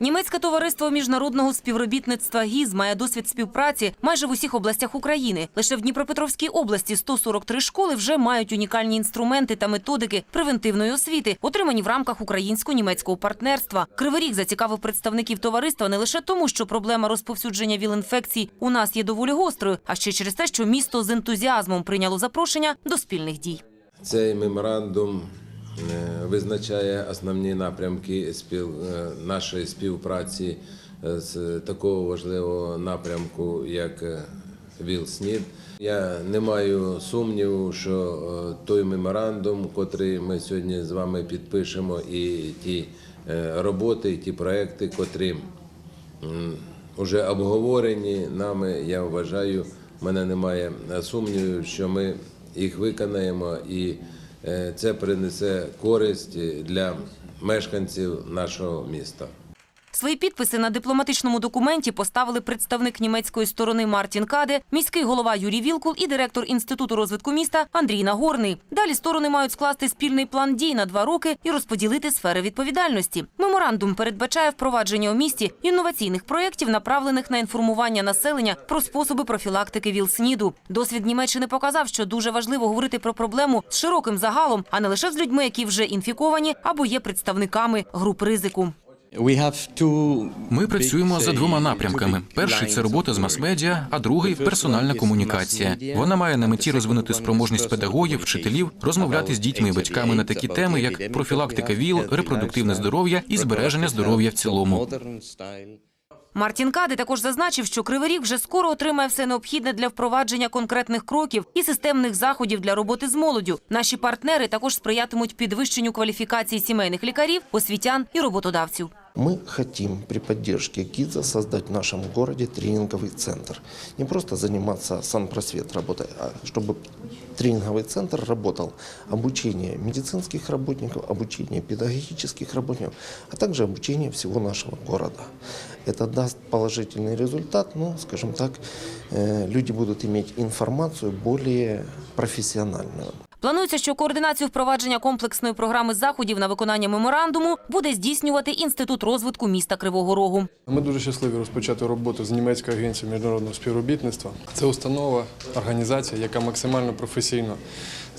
Німецьке товариство міжнародного співробітництва ГІЗ має досвід співпраці майже в усіх областях України. Лише в Дніпропетровській області 143 школи вже мають унікальні інструменти та методики превентивної освіти, отримані в рамках українсько-німецького партнерства. Кривий Ріг зацікавив представників товариства не лише тому, що проблема розповсюдження ВІЛ-інфекцій у нас є доволі гострою, а ще через те, що місто з ентузіазмом прийняло запрошення до спільних дій. Цей меморандум визначає основні напрямки е, нашої співпраці е, з такого важливого напрямку, як е, ВІЛ-СНІД. Я не маю сумніву, що е, той меморандум, котрий ми сьогодні з вами підпишемо, і ті е, роботи, і ті проекти, котрі вже обговорені нами, я вважаю, в мене немає сумнівів, що ми їх виконаємо, і е, це принесе користь для мешканців нашого міста. Свої підписи на дипломатичному документі поставили представник німецької сторони Мартін Каде, міський голова Юрій Вілкул і директор інституту розвитку міста Андрій Нагорний. Далі сторони мають скласти спільний план дій на два роки і розподілити сфери відповідальності. Меморандум передбачає впровадження у місті інноваційних проєктів, направлених на інформування населення про способи профілактики ВІЛ-СНІДу. Досвід Німеччини показав, що дуже важливо говорити про проблему з широким загалом, а не лише з людьми, які вже інфіковані або є представниками груп ризику. Ми працюємо за двома напрямками: перший це робота з мас-медіа, а другий персональна комунікація. Вона має на меті розвинути спроможність педагогів, вчителів розмовляти з дітьми і батьками на такі теми, як профілактика ВІЛ, репродуктивне здоров'я і збереження здоров'я в цілому. Мартін Кади також зазначив, що Кривий Ріг вже скоро отримає все необхідне для впровадження конкретних кроків і системних заходів для роботи з молоддю. Наші партнери також сприятимуть підвищенню кваліфікації сімейних лікарів, освітян і роботодавців. Мы хотим при поддержке ГИДЗа создать в нашем городе тренинговый центр. Не просто заниматься санпросвет работой, а чтобы тренинговый центр работал обучение медицинских работников, обучение педагогических работников, а также обучение всего нашего города. Это даст положительный результат, ну, скажем так, э, люди будут иметь информацию более профессиональную. Планується, що координацію впровадження комплексної програми заходів на виконання меморандуму буде здійснювати інститут розвитку міста Кривого Рогу. Ми дуже щасливі розпочати роботу з німецькою агенцією міжнародного співробітництва. Це установа, організація, яка максимально професійно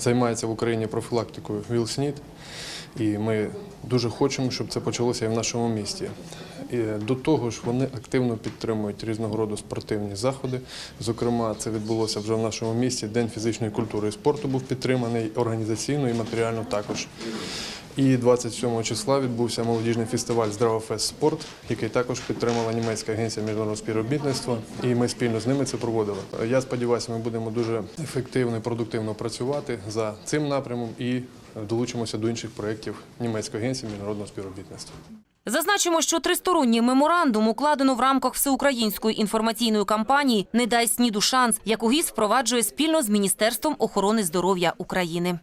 займається в Україні профілактикою ВІЛ-СНІД. І ми дуже хочемо, щоб це почалося і в нашому місті. І до того ж, вони активно підтримують різного роду спортивні заходи. Зокрема, це відбулося вже в нашому місті. День фізичної культури і спорту був підтриманий організаційно і матеріально також. І 27 числа відбувся молодіжний фестиваль Здравофест Спорт, який також підтримала німецька агенція міжнародного співробітництва, і ми спільно з ними це проводили. Я сподіваюся, ми будемо дуже ефективно і продуктивно працювати за цим напрямом і долучимося до інших проєктів німецької агенції міжнародного співробітництва. Зазначимо, що тристоронній меморандум укладено в рамках всеукраїнської інформаційної кампанії «Не дай СНІДу шанс», яку ГІС впроваджує спільно з Міністерством охорони здоров'я України.